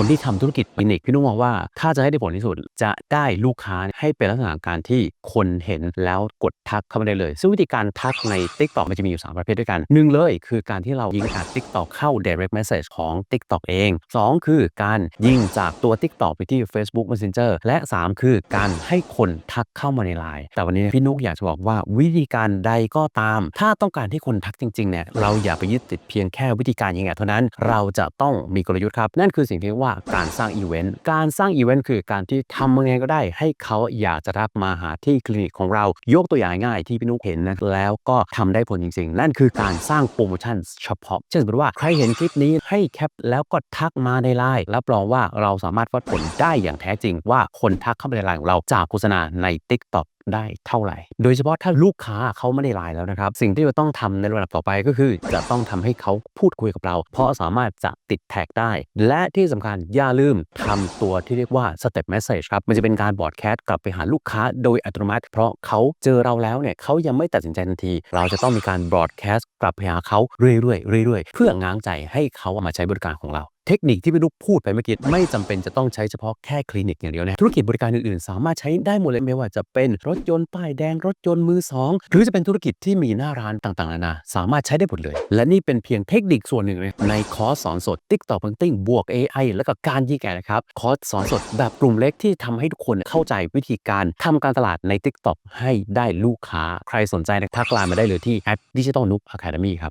คนที่ทำธุรกิจคลินิกพี่นุ้งมองว่าถ้าจะให้ได้ผลที่สุดจะได้ลูกค้าให้เป็นลักษณะการที่คนเห็นแล้วกดทักเข้ามาได้เลย ซึ่งวิธีการทักใน Tik t o อกมันจะมีอยู่ 3 ประเภทด้วยกันหนึ่งเลยคือการที่เรายิงอัด Tik t o อกเข้า direct message ของ Tik t o อกเอง 2 คือการยิงจากตัว Tik t o อกไปที่ Facebook Messenger และ 3 คือการให้คนทักเข้ามาในไลน์แต่วันนี้พี่นุกอยากจะบอกว่าวิธีการใดก็ตาม ถ้าต้องการให้คนทักจริงๆเนี่ยเราอย่าไปยึดติดเพียงแค่วิธีการยิงอัดเท่านั้น เราจะต้องมีกลยุทธ์ครับนั่นคือสิ่งที่เรียกว่าการสร้างอีเวนต์ การสร้างอีเวนต์คือการที่ทำยังไงก็ได้ ให้เขาอยากจะรับมาหาที่คลินิกของเรา ยกตัวอย่างง่ายที่พี่นุ๊กเห็นนะแล้วก็ทำได้ผลจริง ๆ นั่นคือการสร้างโปรโมชั่นเฉพาะ เช่นสมมติว่าใครเห็นคลิปนี้ให้แคปแล้วก็ทักมาในไลน์รับรองว่าเราสามารถวัดผลได้อย่างแท้จริง ว่าคนทักเข้ามาในไลน์ของเราจากโฆษณาใน TikTok ได้เท่าไหร่ โดยเฉพาะถ้าลูกค้าเขาไม่ได้ไลน์แล้วนะครับ สิ่งที่เราต้องทำในระดับต่อไปก็คือ จะต้องทำให้เขาพูดคุยกับเรา เพราะสามารถจะติดแท็กได้ และที่สำคัญอย่าลืมทำตัวที่เรียกว่า step message ครับ มันจะเป็นการบอดแคสต์กลับไปหาลูกค้าโดยอัตโนมัติ เพราะเขาเจอเราแล้วเนี่ยเขายังไม่ตัดสินใจทันที เราจะต้องมีการบอดแคสต์กลับไปหาเขาเรื่อยๆเรื่อยๆ เพื่อง้างใจให้เขามาใช้บริการของเรา เทคนิคที่พี่ลูกพูดไปเมื่อกี้ไม่จำเป็นจะต้องใช้เฉพาะแค่คลินิกอย่างเดียวนะธุรกิจบริการอื่นๆ สามารถใช้ได้หมดเลยไม่ว่าจะเป็นรถยนต์ป้ายแดงรถยนต์มือสองหรือจะเป็นธุรกิจที่มีหน้าร้านต่างๆนานาสามารถใช้ได้หมดเลย และนี่เป็นเพียงเทคนิคส่วนหนึ่งในคอร์สสอนสด TikTok Marketing บวก AI แล้วก็การยิงแอดนะครับคอร์สสอนสดแบบกลุ่มเล็กที่ทำให้ทุกคนเข้าใจวิธีการทำการตลาดใน TikTok ให้ได้ลูกค้า ใครสนใจนะทักไลน์มาได้เลยที่แอป Digital Noob Academy ครับ